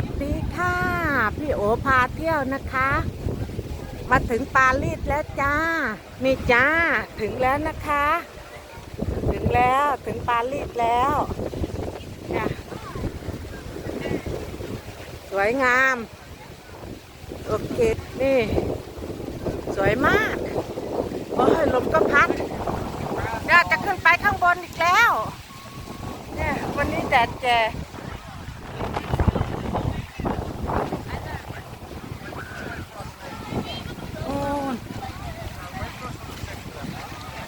วัสดีค่ะ พี่โอพาเที่ยวนะคะ มาถึงปารีสแล้วจ้านี่จ้าถึงแล้วนะคะ ถึงแล้วถึงปารีสแล้วสวยงาม โอเค นี่ สวยมากโอ้ยลมก็พัดเดี๋ยวจะขึ้นไปข้างบนอีกแล้ว เนี่ยวันนี้แดดแก่โอ้ย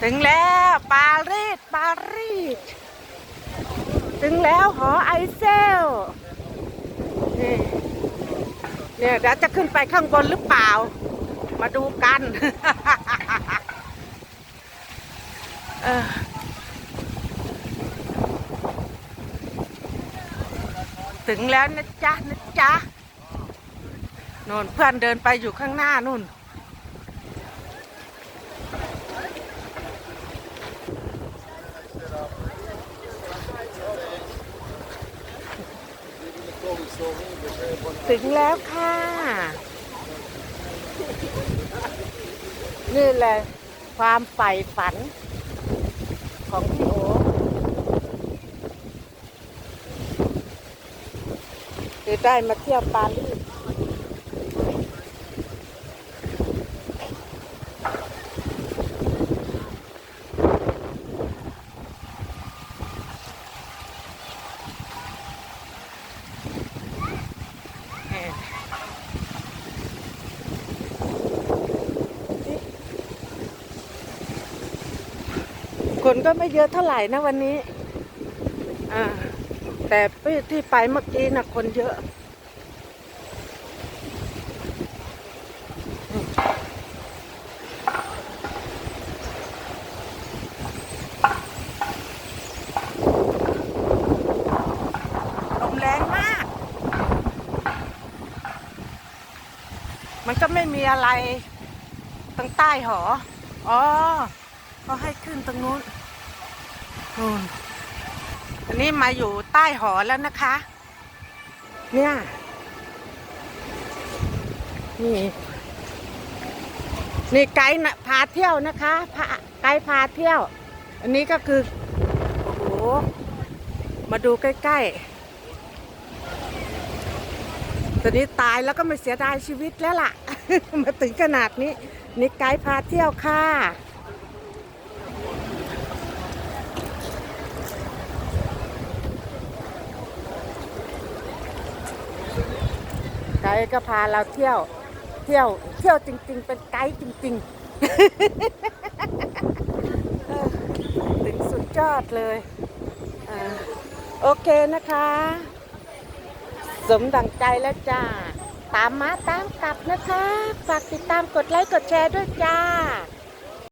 ถึงแล้วปารีสปารีสถึงแล้วหอไอเซลนี่เนี่ยเดี๋ยวจะขึ้นไปข้างบนหรือเปล่า มาดูกัน เออถึงแล้วนะจ๊ะนะจ๊ะนนเพื่อนเดินไปอยู่ข้างหน้านู่น ถึงแล้วค่ะ นี่แหละความใฝ่ฝัน ของพี่โอคือได้มาเที่ยวปารีส คนก็ไม่เยอะเท่าไหร่นะวันนี้ อ่า แต่ที่ไปเมื่อกี้นะคนเยอะลมแรงมากมันก็ไม่มีอะไรตรงใต้หอ อ๋อ เขาให้ขึ้นตรงนู้นนู่นอันนี้มาอยู่ใต้หอแล้วนะคะ เนี่ยนี่นี่ไกด์พาเที่ยวนะคะพาไกด์พาเที่ยว อันนี้ก็คือ โอ้โห มาดูใกล้ๆตอนนี้ตายแล้วก็ไม่เสียดายชีวิตแล้วล่ะ มาถึงขนาดนี้ นี่ไกด์พาเที่ยวค่ะ ด์ก็พาเราเที่ยว เที่ยว เที่ยวจริง ๆ เป็นไกด์จริงๆเออถึงสุดยอดเลยอโอเคนะคะ สมดังใจแล้วจ้า ตามมาตามกลับนะคะ ฝากติดตามกดไลค์กดแชร์ด้วยจ้า